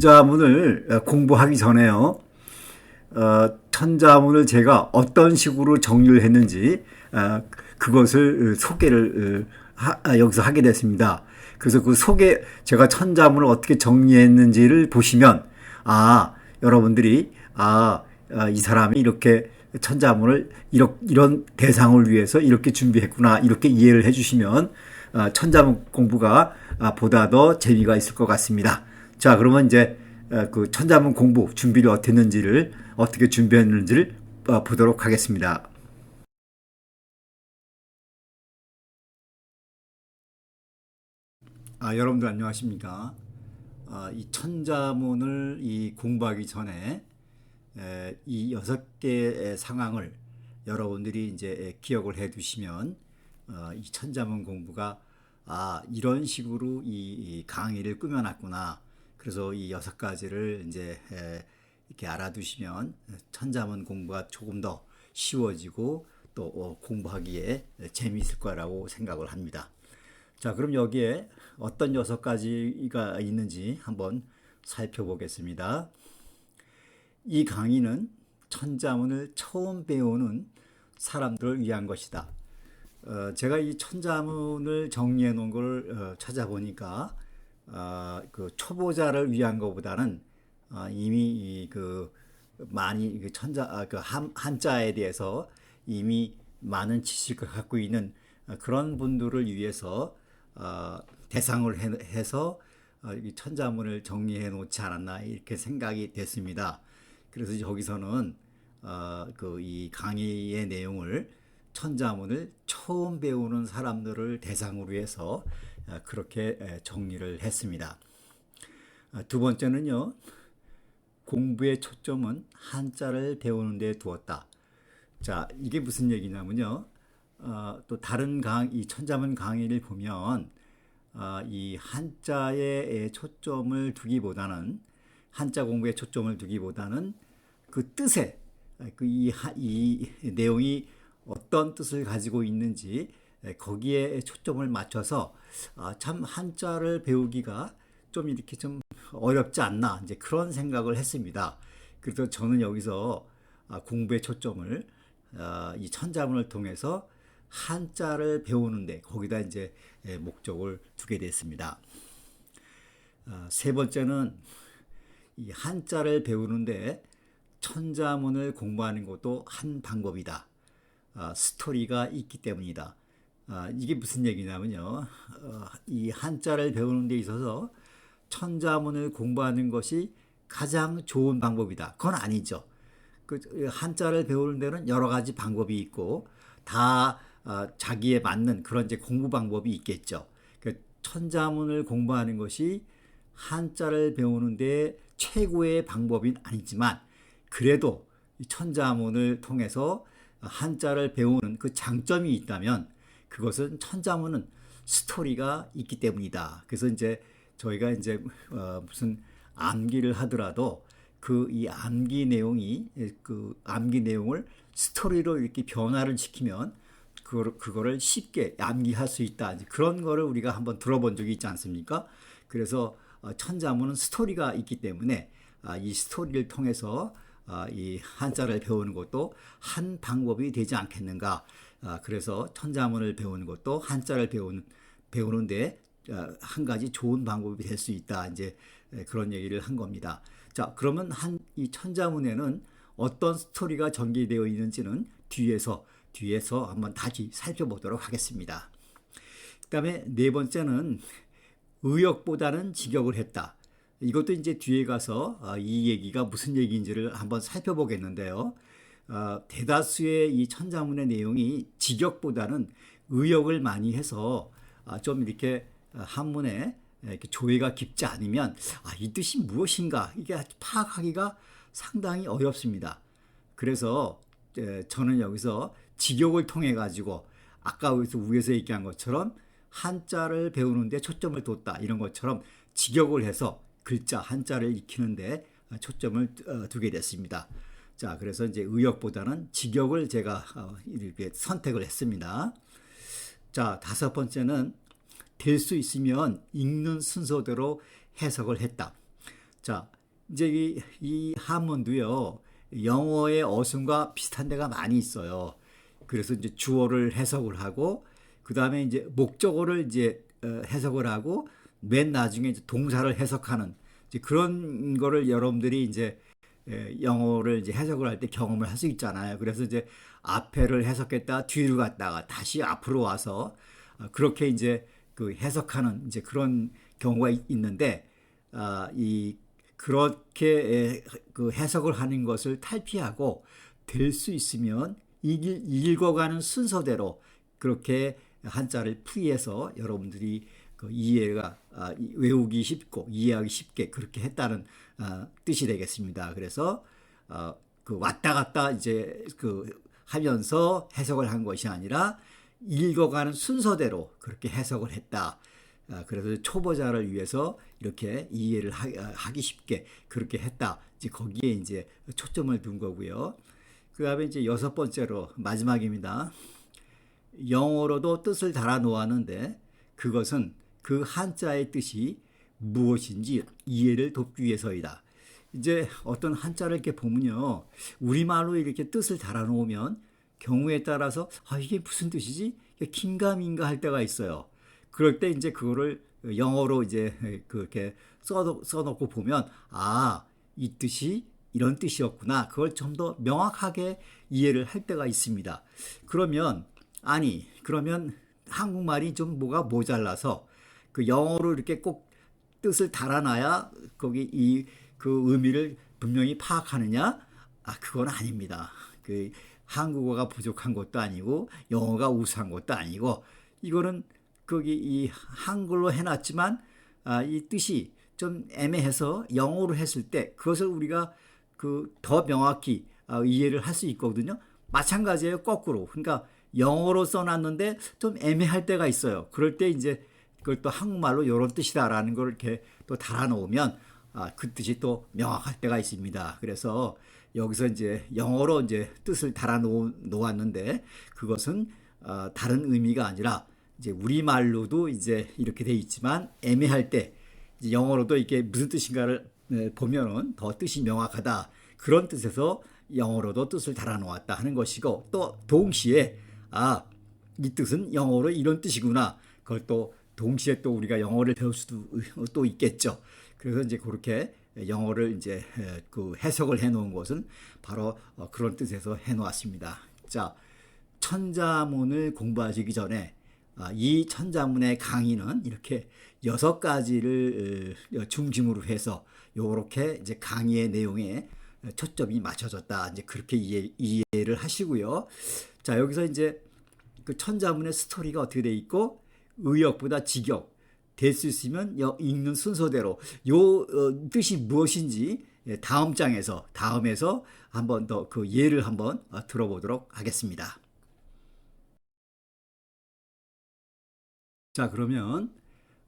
천자문을 어, 공부하기 전에요. 어, 천자문을 제가 어떤 식으로 정리를 했는지 어, 그것을 소개를 어, 하, 아, 여기서 하게 됐습니다. 그래서 그 소개 제가 천자문을 어떻게 정리했는지를 보시면 아 여러분들이 아이 아, 사람이 이렇게 천자문을 이런, 이런 대상을 위해서 이렇게 준비했구나 이렇게 이해를 해주시면 어, 천자문 공부가 아, 보다 더 재미가 있을 것 같습니다. 자 그러면 이제 어, 그 천자문 공부 준비를 어떻게 했는지를 어떻게 준비했는지를 어, 보도록 하겠습니다. 아, 여러분들 안녕하십니까? 아, 이 천자문을 이 공부하기 전에 에, 이 여섯 개의 상황을 여러분들이 이제 기억을 해 두시면 어, 이 천자문 공부가 아 이런 식으로 이, 이 강의를 꾸며놨구나. 그래서 이 여섯 가지를 이제 에, 이렇게 알아두시면 천자문 공부가 조금 더 쉬워지고 또 어, 공부하기에 재미있을 거라고 생각을 합니다. 자, 그럼 여기에 어떤 여섯 가지가 있는지 한번 살펴보겠습니다. 이 강의는 천자문을 처음 배우는 사람들을 위한 것이다. 어, 제가 이 천자문을 정리해 놓은 걸 어, 찾아보니까 어, 그 초보자를 위한 것보다는 어, 이미 그 많이 그 천자 아, 그 한, 한자에 대해서 이미 많은 지식을 갖고 있는 그런 분들을 위해서 어, 대상을 해, 서 어, 이 천자문을 정리해 놓지 않았나 이렇게 생각이 됐습니다. 그래서 여기서는 어, 그이 강의의 내용을 천자문을 처음 배우는 사람들을 대상으로 해서 어, 그렇게 정리를 했습니다. 어, 두 번째는요. 공부의 초점은 한자를 배우는 데 두었다. 자, 이게 무슨 얘기냐면요. 어, 또 다른 강, 이 천자문 강의를 보면 어, 이 한자에 초점을 두기보다는 한자 공부에 초점을 두기보다는 그 뜻에 그 이 이 내용이 어떤 뜻을 가지고 있는지 거기에 초점을 맞춰서 아, 참 한자를 배우기가 좀 이렇게 좀 어렵지 않나 이제 그런 생각을 했습니다. 그래서 저는 여기서 아, 공부의 초점을 아, 이 천자문을 통해서 한자를 배우는데 거기다 이제 목적을 두게 됐습니다. 세 번째는 이 한자를 배우는데 천자문을 공부하는 것도 한 방법이다. 아, 스토리가 있기 때문이다. 아, 이게 무슨 얘기냐면요. 어, 이 한자를 배우는 데 있어서 천자문을 공부하는 것이 가장 좋은 방법이다. 그건 아니죠. 그 한자를 배우는 데는 여러 가지 방법이 있고 다 어, 자기에 맞는 그런 이제 공부 방법이 있겠죠. 그 천자문을 공부하는 것이 한자를 배우는데 최고의 방법은 아니지만 그래도 천자문을 통해서 한자를 배우는 그 장점이 있다면 그것은 천자문은 스토리가 있기 때문이다. 그래서 이제 저희가 이제 어 무슨 암기를 하더라도 그 이 암기 내용이 그 암기 내용을 스토리로 이렇게 변화를 시키면 그거, 그거를 쉽게 암기할 수 있다. 그런 거를 우리가 한번 들어본 적이 있지 않습니까? 그래서 어, 천자문은 스토리가 있기 때문에 아, 이 스토리를 통해서 아, 이 한자를 배우는 것도 한 방법이 되지 않겠는가. 아, 그래서 천자문을 배우는 것도 한자를 배우는 배우는데 한 가지 좋은 방법이 될 수 있다. 이제 그런 얘기를 한 겁니다. 자, 그러면 한 이 천자문에는 어떤 스토리가 전개되어 있는지는 뒤에서 뒤에서 한번 다시 살펴보도록 하겠습니다. 그다음에 네 번째는 의역보다는 직역을 했다. 이것도 이제 뒤에 가서 아, 이 얘기가 무슨 얘기인지를 한번 살펴보겠는데요. 아, 대다수의 이 천자문의 내용이 직역보다는 의역을 많이 해서 아, 좀 이렇게 한문에 이렇게 조예가 깊지 않으면 이 뜻이 무엇인가 이게 파악하기가 상당히 어렵습니다. 그래서 저는 여기서 직역을 통해 가지고 아까 여기서 위에서 얘기한 것처럼 한자를 배우는데 초점을 뒀다 이런 것처럼 직역을 해서 글자 한자를 익히는데 초점을 어, 두게 됐습니다. 자, 그래서 이제 의역보다는 직역을 제가 어, 이렇게 선택을 했습니다. 자, 다섯 번째는 될 수 있으면 읽는 순서대로 해석을 했다. 자, 이제 이, 이 한문도요, 영어의 어순과 비슷한 데가 많이 있어요. 그래서 이제 주어를 해석을 하고, 그 다음에 이제 목적어를 이제 어, 해석을 하고, 맨 나중에 이제 동사를 해석하는 이제 그런 거를 여러분들이 이제 에, 영어를 이제 해석을 할 때 경험을 할 수 있잖아요. 그래서 이제 앞에를 해석했다 뒤로 갔다가 다시 앞으로 와서 어, 그렇게 이제 그 해석하는 이제 그런 경우가 있- 있는데 아, 이 그렇게 에, 그 해석을 하는 것을 탈피하고 될 수 있으면 읽- 읽어가는 순서대로 그렇게 한자를 풀이해서 여러분들이 그 이해가 아, 이- 외우기 쉽고 이해하기 쉽게 그렇게 했다는 아, 뜻이 되겠습니다. 그래서 어, 그 왔다 갔다 이제 그 하면서 해석을 한 것이 아니라 읽어가는 순서대로 그렇게 해석을 했다. 아, 그래서 초보자를 위해서 이렇게 이해를 하, 아, 하기 쉽게 그렇게 했다. 이제 거기에 이제 초점을 둔 거고요. 그 다음에 이제 여섯 번째로 마지막입니다. 영어로도 뜻을 달아 놓았는데 그것은 그 한자의 뜻이 무엇인지 이해를 돕기 위해서이다. 이제 어떤 한자를 이렇게 보면요. 우리말로 이렇게 뜻을 달아 놓으면 경우에 따라서 아, 이게 무슨 뜻이지? 긴가민가 할 때가 있어요. 그럴 때 이제 그거를 영어로 이제 그렇게 써, 써놓고 보면 아, 이 뜻이 이런 뜻이었구나. 그걸 좀 더 명확하게 이해를 할 때가 있습니다. 그러면 아니, 그러면 한국말이 좀 뭐가 모자라서 그 영어로 이렇게 꼭 뜻을 달아놔야 거기 이 그 의미를 분명히 파악하느냐? 아, 그건 아닙니다. 그 한국어가 부족한 것도 아니고 영어가 우수한 것도 아니고 이거는 거기 이 한글로 해놨지만 아, 이 뜻이 좀 애매해서 영어로 했을 때 그것을 우리가 그 더 명확히 아, 이해를 할 수 있거든요. 마찬가지예요. 거꾸로. 그러니까 영어로 써놨는데 좀 애매할 때가 있어요. 그럴 때 이제 그걸 또 한국말로 이런 뜻이다라는 걸 이렇게 또 달아놓으면 아, 그 뜻이 또 명확할 때가 있습니다. 그래서 여기서 이제 영어로 이제 뜻을 달아놓았는데 그것은 어, 다른 의미가 아니라 이제 우리말로도 이제 이렇게 돼 있지만 애매할 때 영어로도 이게 무슨 뜻인가를 네, 보면은 더 뜻이 명확하다 그런 뜻에서 영어로도 뜻을 달아놓았다 하는 것이고 또 동시에 아 이 뜻은 영어로 이런 뜻이구나 그걸 또 동시에 또 우리가 영어를 배울 수도 또 있겠죠. 그래서 이제 그렇게 영어를 이제 그 해석을 해 놓은 것은 바로 어, 그런 뜻에서 해 놓았습니다. 자, 천자문을 공부하시기 전에 아, 이 천자문의 강의는 이렇게 여섯 가지를 어, 중심으로 해서 요렇게 이제 강의의 내용에 초점이 맞춰졌다. 이제 그렇게 이해, 이해를 하시고요. 자, 여기서 이제 그 천자문의 스토리가 어떻게 돼 있고 의역보다 직역 될 수 있으면 여- 읽는 순서대로 요 어, 뜻이 무엇인지 예, 다음 장에서 다음에서 한번 더 그 예를 한번 어, 들어보도록 하겠습니다. 자 그러면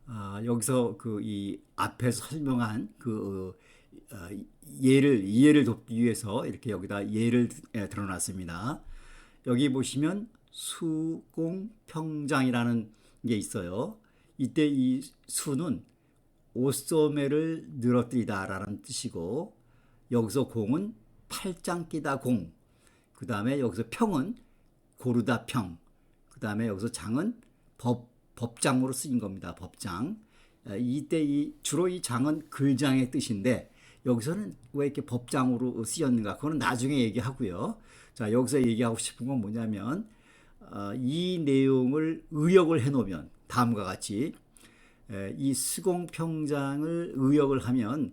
아, 여기서 그 이 앞에서 설명한 그 어, 어, 예를 이해를 돕기 위해서 이렇게 여기다 예를 예, 들어놨습니다. 여기 보시면 수공평장이라는 게 있어요. 이때 이 수는 옷소매를 늘어뜨리다라는 뜻이고 여기서 공은 팔짱 끼다 공. 그 다음에 여기서 평은 고르다 평. 그 다음에 여기서 장은 법 법장으로 쓰인 겁니다. 법장. 에, 이때 이 주로 이 장은 글장의 뜻인데 여기서는 왜 이렇게 법장으로 쓰였는가? 그거는 나중에 얘기하고요. 자 여기서 얘기하고 싶은 건 뭐냐면 어, 이 내용을 의역을 해놓으면 다음과 같이 에, 이 수공평장을 의역을 하면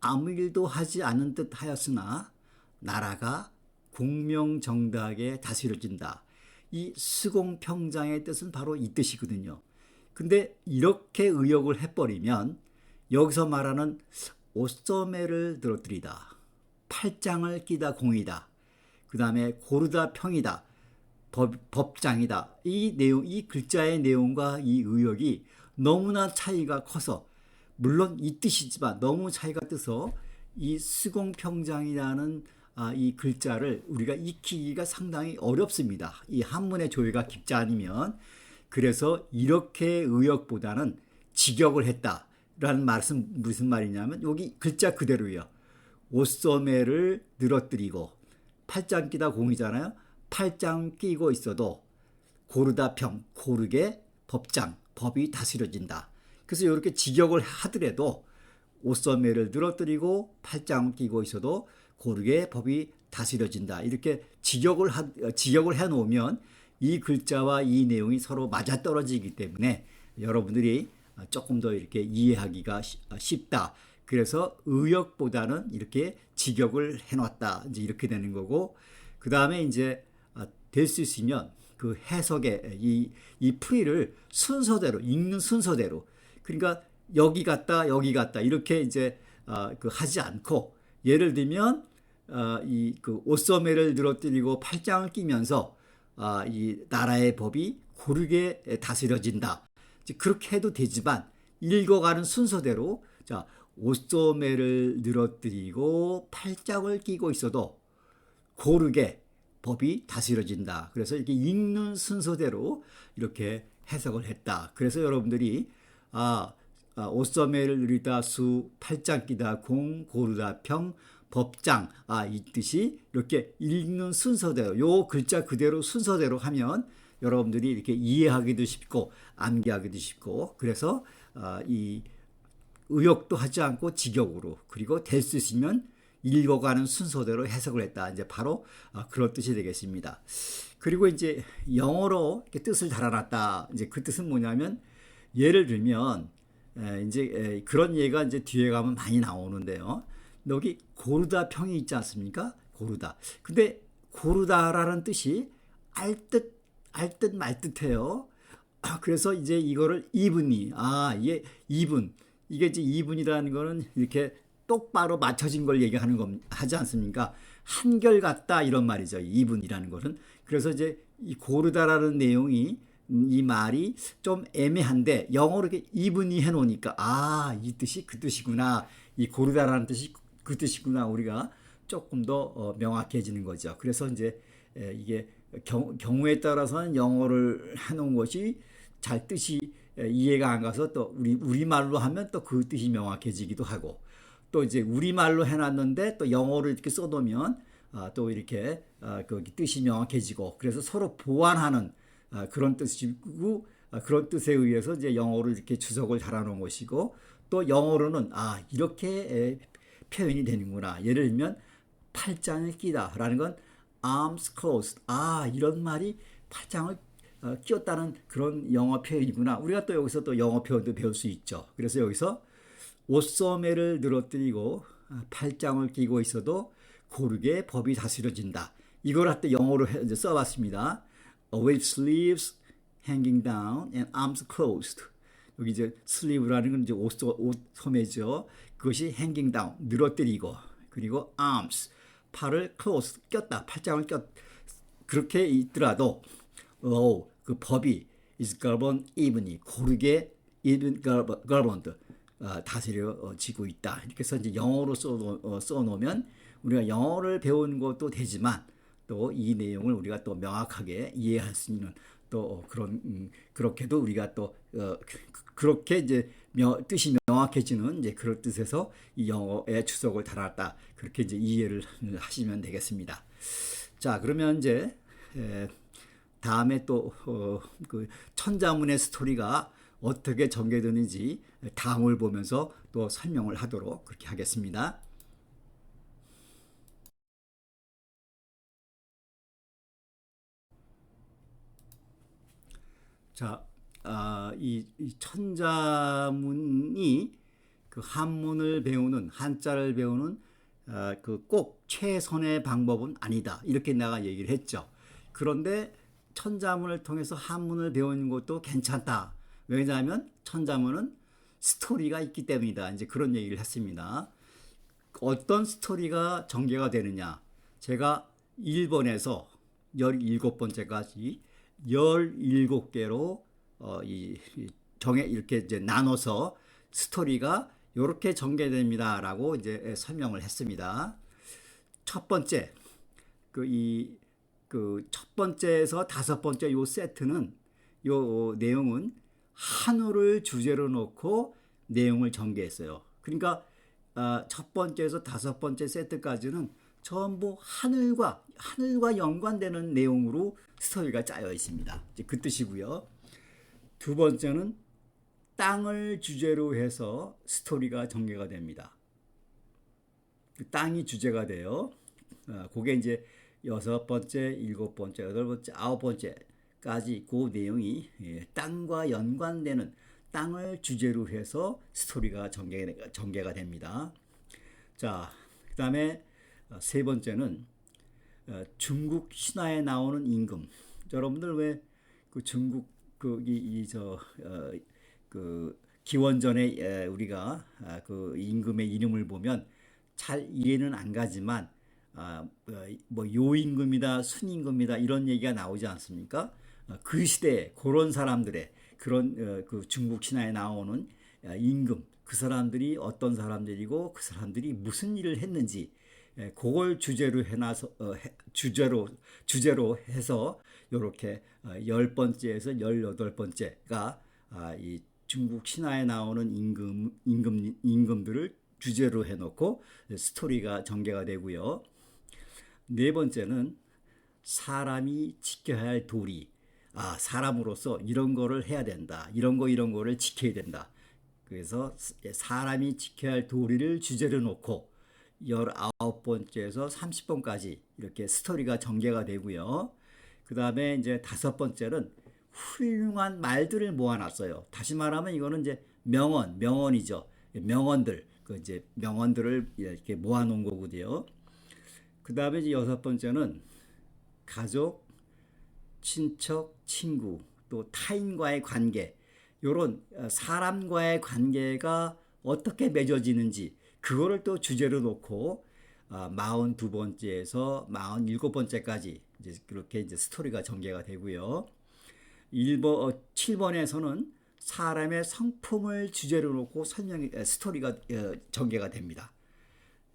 아무 일도 하지 않은 듯 하였으나 나라가 공명정당하게 다스려진다. 이 수공평장의 뜻은 바로 이 뜻이거든요. 근데 이렇게 의역을 해버리면 여기서 말하는 옷소매를 늘어뜨리다. 팔짱을 끼다 공이다. 그 다음에 고르다 평이다. 법, 법장이다. 이 내용, 이 글자의 내용과 이 의역이 너무나 차이가 커서, 물론 이 뜻이지만 너무 차이가 떠서 이 수공평장이라는 아, 이 글자를 우리가 익히기가 상당히 어렵습니다. 이 한문의 조예가 깊지 않으면. 그래서 이렇게 의역보다는 직역을 했다. 라는 말씀 무슨 말이냐면 여기 글자 그대로요. 옷소매를 늘어뜨리고 팔짱 끼다 공이잖아요. 팔짱 끼고 있어도 고르다 평 고르게 법장 법이 다스려진다. 그래서 이렇게 직역을 하더라도 옷소매를 늘어뜨리고 팔짱 끼고 있어도 고르게 법이 다스려진다. 이렇게 직역을 하, 직역을 해 놓으면 이 글자와 이 내용이 서로 맞아 떨어지기 때문에 여러분들이 조금 더 이렇게 이해하기가 쉬- 쉽다. 그래서 의역보다는 이렇게 직역을 해놨다. 이제 이렇게 되는 거고 그 다음에 이제 될 수 있으면 그 해석의 이, 이 풀이를 순서대로 읽는 순서대로 그러니까 여기 갔다 여기 갔다 이렇게 이제 어, 그 하지 않고 예를 들면 어, 이그 옷소매를 늘어뜨리고 팔짱을 끼면서 아, 이 나라의 법이 고르게 다스려진다. 이제 그렇게 해도 되지만 읽어가는 순서대로 자 옷소매를 늘어뜨리고 팔짱을 끼고 있어도 고르게 법이 다스려진다. 그래서 이렇게 읽는 순서대로 이렇게 해석을 했다. 그래서 여러분들이 아, 아 옷소매를 누리다 수 팔짱 끼다 공 고르다 평 법장 아 이 뜻이 이렇게 읽는 순서대로 요 글자 그대로 순서대로 하면 여러분들이 이렇게 이해하기도 쉽고 암기하기도 쉽고 그래서 아, 이 의역도 하지 않고 직역으로 그리고 될 수 있으면 읽어가는 순서대로 해석을 했다. 이제 바로 아, 그런 뜻이 되겠습니다. 그리고 이제 영어로 뜻을 달아놨다. 이제 그 뜻은 뭐냐면 예를 들면 에, 이제 에, 그런 예가 이제 뒤에 가면 많이 나오는데요. 여기 고르다 평이 있지 않습니까? 고르다. 근데 고르다라는 뜻이 알듯 알듯 말듯해요. 아, 그래서 이제 이거를 이분이 아 이게 이분 이게 이제 이분이라는 거는 이렇게 똑바로 맞춰진 걸 얘기하는 거 하지 않습니까? 한결 같다 이런 말이죠. 이분이라는 것은 그래서 이제 이 고르다라는 내용이 이 말이 좀 애매한데 영어로 이렇게 이분이 해놓으니까 아 이 뜻이 그 뜻이구나 이 고르다라는 뜻이 그 뜻이구나 우리가 조금 더 어, 명확해지는 거죠. 그래서 이제 에, 이게 경, 경우에 따라서는 영어를 해놓은 것이 잘 뜻이 에, 이해가 안 가서 또 우리 우리 말로 하면 또 그 뜻이 명확해지기도 하고 또 이제 우리 말로 해놨는데 또 영어로 이렇게 써놓으면 아, 또 이렇게 아, 그 뜻이 명확해지고 그래서 서로 보완하는 아, 그런 뜻이고 아, 그런 뜻에 의해서 이제 영어로 이렇게 주석을 달아놓은 것이고 또 영어로는 아 이렇게 에, 표현이 되는구나. 예를 들면 팔짱을 끼다라는 건 arms closed. 아 이런 말이 팔짱을 어, 끼웠다는 그런 영어 표현이구나. 우리가 또 여기서 또 영어 표현도 배울 수 있죠. 그래서 여기서 옷소매를 늘어뜨리고 아, 팔짱을 끼고 있어도 고르게 법이 다스려진다. 이걸 할때 영어로 써봤습니다. with sleeves hanging down and arms closed. 여기 이제 슬리브라는 건 이제 옷, 소- 옷 소매죠. 그것이 hanging down 늘어뜨리고 그리고 arms 팔을 close 꼈다 팔짱을 꼈 그렇게 있더라도 어, 그 법이 is governed evenly 고르게 even governed 어, 다스려지고 있다. 이렇게 해서 이제 영어로 써, 어, 써놓 으면 우리가 영어를 배우는 것도 되지만 또 이 내용을 우리가 또 명확하게 이해할 수 있는 또 어, 그런 음, 그렇게도 우리가 또 어, 그- 그렇게 이제 명, 뜻이 명확해지는 이제 그런 뜻에서 이 영어에 주석을 달았다 그렇게 이제 이해를 하시면 되겠습니다. 자 그러면 이제 에, 다음에 또 어, 그 천자문의 스토리가 어떻게 전개되는지 다음을 보면서 또 설명을 하도록 그렇게 하겠습니다. 자, 아, 이, 이 천자문이 그 한문을 배우는 한자를 배우는 아, 그꼭 최선의 방법은 아니다. 이렇게 내가 얘기를 했죠. 그런데 천자문을 통해서 한문을 배우는 것도 괜찮다. 왜냐하면 천자문은 스토리가 있기 때문이다. 이제 그런 얘기를 했습니다. 어떤 스토리가 전개가 되느냐. 제가 1번에서 17번째까지 17개로 어, 이, 이 정해 이렇게 이제 나눠서 스토리가 이렇게 전개됩니다라고 이제 설명을 했습니다. 첫 번째 그 이 그 첫 번째에서 다섯 번째 요 세트는 요 내용은 한우를 주제로 놓고 내용을 전개했어요. 그러니까 아, 첫 번째에서 다섯 번째 세트까지는 전부 하늘과 하늘과 연관되는 내용으로 스토리가 짜여 있습니다. 이제 그 뜻이고요. 두 번째는 땅을 주제로 해서 스토리가 전개가 됩니다. 그 땅이 주제가 돼요. 어, 그게 이제 여섯 번째, 일곱 번째, 여덟 번째, 아홉 번째 까지 그 내용이 예, 땅과 연관되는 땅을 주제로 해서 스토리가 전개가, 전개가 됩니다. 자, 그 다음에 세 번째는 어, 중국 신화에 나오는 임금. 여러분들 왜 그 중국 그이저그 기원전에 에, 우리가 아, 그 임금의 이름을 보면 잘 이해는 안 가지만 아, 뭐 요임금이다 순임금이다 이런 얘기가 나오지 않습니까? 어, 그 시대에 그런 사람들의 그런 어, 그 중국 신화에 나오는 아, 임금 그 사람들이 어떤 사람들이고 그 사람들이 무슨 일을 했는지 예, 그걸 주제로 해놔서 어, 해, 주제로 주제로 해서 요렇게 어, 열 번째에서 열여덟 번째가 아, 이 중국 신화에 나오는 임금 임금 임금들을 주제로 해놓고 스토리가 전개가 되고요. 네 번째는 사람이 지켜야 할 도리. 아, 사람으로서 이런 거를 해야 된다. 이런 거 이런 거를 지켜야 된다. 그래서 사람이 지켜야 할 도리를 주제로 놓고 19번째에서 30번까지 이렇게 스토리가 전개가 되고요. 그 다음에 이제 다섯 번째는 훌륭한 말들을 모아놨어요. 다시 말하면 이거는 이제 명언, 명언이죠. 명언들, 그 이제 명언들을 이렇게 모아놓은 거거든요. 그 다음에 이제 여섯 번째는 가족, 친척, 친구, 또 타인과의 관계, 요런 사람과의 관계가 어떻게 맺어지는지 그거를 또 주제로 놓고 번째에서 마흔 일곱 번째까지 이제 그렇게 이제 스토리가 전개가 되고요. 1번, 7번에서는 사람의 성품을 주제로 놓고 설명, 스토리가 어, 전개가 됩니다.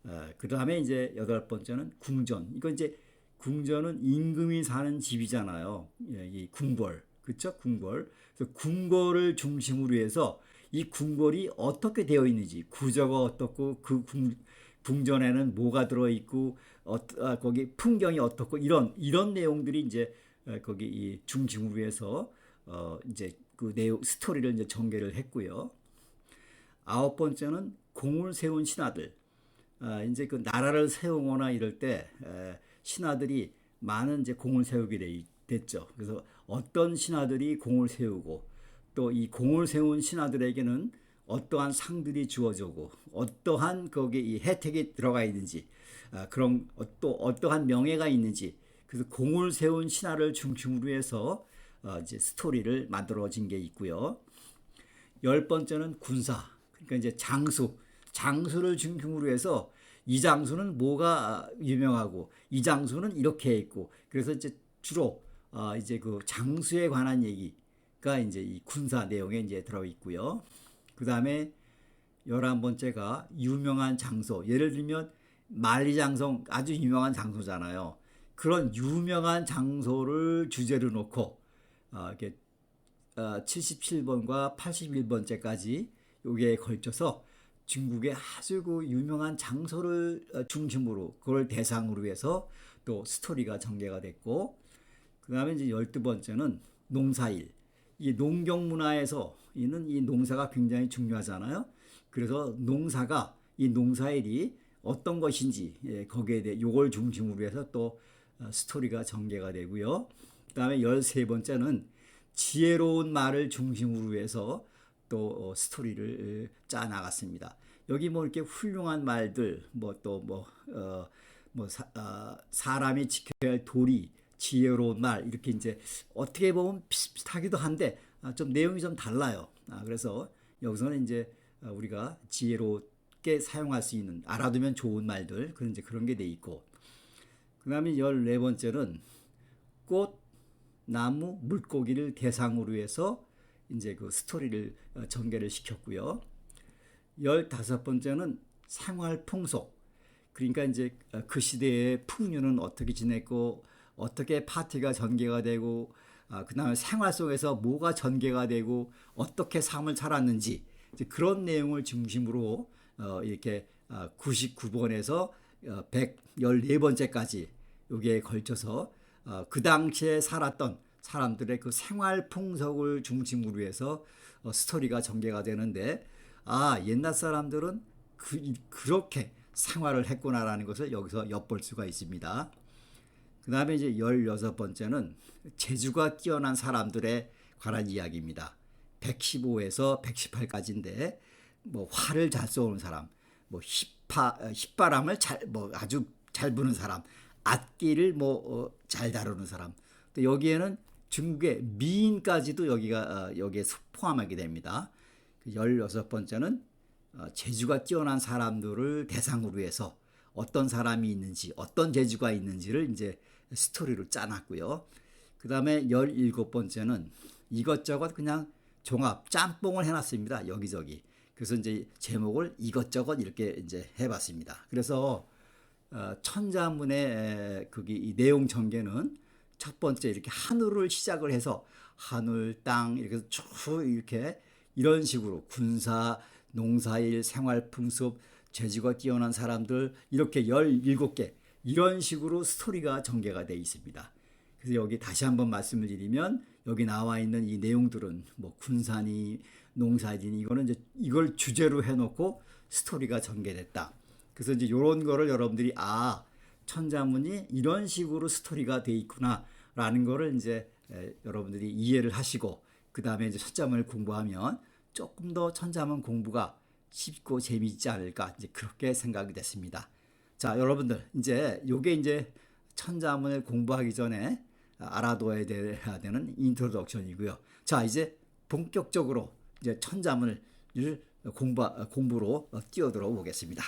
어, 그 다음에 이제 여덟 번째는 궁전. 이건 이제 궁전은 임금이 사는 집이잖아요. 예, 이 궁궐. 그쵸? 궁궐. 그래서 궁궐을 중심으로 해서 이 궁궐이 어떻게 되어 있는지, 구조가 어떻고, 그 궁, 궁전에는 뭐가 들어있고, 어, 아, 거기 풍경이 어떻고, 이런, 이런 내용들이 이제 거기 이 중심으로 해서, 어, 이제 그 내용, 스토리를 이제 전개를 했고요. 아홉 번째는 공을 세운 신하들. 아, 이제 그 나라를 세우거나 이럴 때 에, 신하들이 많은 이제 공을 세우게 돼, 됐죠. 그래서 어떤 신하들이 공을 세우고 또 이 공을 세운 신하들에게는 어떠한 상들이 주어지고 어떠한 거기 이 혜택이 들어가 있는지 아, 그런 어, 또 어떠한 명예가 있는지 그래서 공을 세운 신하를 중심으로 해서 어, 이제 스토리를 만들어진 게 있고요. 열 번째는 군사 그러니까 이제 장수 장수를 중심으로 해서 이 장수는 뭐가 유명하고 이 장수는 이렇게 있고 그래서 이제 주로 어 이제 그 장수에 관한 얘기가 이제 이 군사 내용에 이제 들어 있고요. 그 다음에 열한 번째가 유명한 장소. 예를 들면 만리장성 아주 유명한 장소잖아요. 그런 유명한 장소를 주제로 놓고 어, 이렇게 어, 77번과 81번째까지 여기에 걸쳐서 중국의 아주 그 유명한 장소를 어, 중심으로 그걸 대상으로 해서 또 스토리가 전개가 됐고 그 다음에 이제 열두 번째는 농사일 이 농경 문화에서 이는 이 농사가 굉장히 중요하잖아요. 그래서 농사가 이 농사일이 어떤 것인지 예, 거기에 대해 요걸 중심으로 해서 또 어, 스토리가 전개가 되고요. 그다음에 열세 번째는 지혜로운 말을 중심으로 해서 또 어, 스토리를 짜 나갔습니다. 여기 뭐 이렇게 훌륭한 말들 뭐 또뭐 어뭐 어, 사람이 지켜야 할 도리 지혜로운 말 이렇게 이제 어떻게 보면 비슷비슷하기도 한데 아, 좀 내용이 좀 달라요. 아, 그래서 여기서는 이제 어, 우리가 지혜롭게 사용할 수 있는 알아두면 좋은 말들 그런 이제 그런 게 돼 있고 그다음에 열네 번째는 꽃, 나무, 물고기를 대상으로 해서 이제 그 스토리를 어, 전개를 시켰고요. 열다섯 번째는 생활 풍속. 그러니까 이제 어, 그 시대의 풍류는 어떻게 지냈고 어떻게 파티가 전개가 되고 아, 그다음에 생활 속에서 뭐가 전개가 되고 어떻게 삶을 살았는지 그런 내용을 중심으로 어, 이렇게 99번에서 114번째까지 여기에 걸쳐서 어, 그 당시에 살았던 사람들의 그 생활 풍속을 중심으로 해서 어, 스토리가 전개가 되는데 아 옛날 사람들은 그, 그렇게 생활을 했구나라는 것을 여기서 엿볼 수가 있습니다. 그 다음에 이제 16번째는 재주가 뛰어난 사람들에 관한 이야기입니다. 115에서 118까지인데 뭐 활을 잘 쏘는 사람, 뭐 힙파, 힙바람을 잘, 뭐 아주 잘 부는 사람, 악기를 뭐잘 다루는 사람. 또 여기에는 중국의 미인까지도 여기가 어, 여기에 포함하게 됩니다. 16번째는 어, 재주가 뛰어난 사람들을 대상으로 해서 어떤 사람이 있는지, 어떤 재주가 있는지를 이제 스토리로 짜놨고요. 그 다음에 17번째는 이것저것 그냥 종합 짬뽕을 해놨습니다. 여기저기. 그래서 이제 제목을 이것저것 이렇게 이제 해봤습니다. 그래서 어, 천자문의 이 내용 전개는 첫 번째 이렇게 하늘을 시작을 해서 하늘, 땅 이렇게 쭉 이렇게 이런 식으로 군사, 농사일, 생활 풍습, 재주가 뛰어난 사람들 이렇게 17개 이런 식으로 스토리가 전개가 되어 있습니다. 그래서 여기 다시 한번 말씀을 드리면 여기 나와 있는 이 내용들은 뭐 군산이 농사진이 이거는 이제 이걸 주제로 해놓고 스토리가 전개됐다. 그래서 이제 이런 거를 여러분들이 아 천자문이 이런 식으로 스토리가 돼 있구나라는 거를 이제 에, 여러분들이 이해를 하시고 그 다음에 이제 천자문을 공부하면 조금 더 천자문 공부가 쉽고 재미있지 않을까 이제 그렇게 생각이 됐습니다. 자 여러분들 이제 요게 이제 천자문을 공부하기 전에 알아둬야 되는 인트로덕션이고요. 자 이제 본격적으로 이제 천자문을 공부 공부로 뛰어들어 보겠습니다.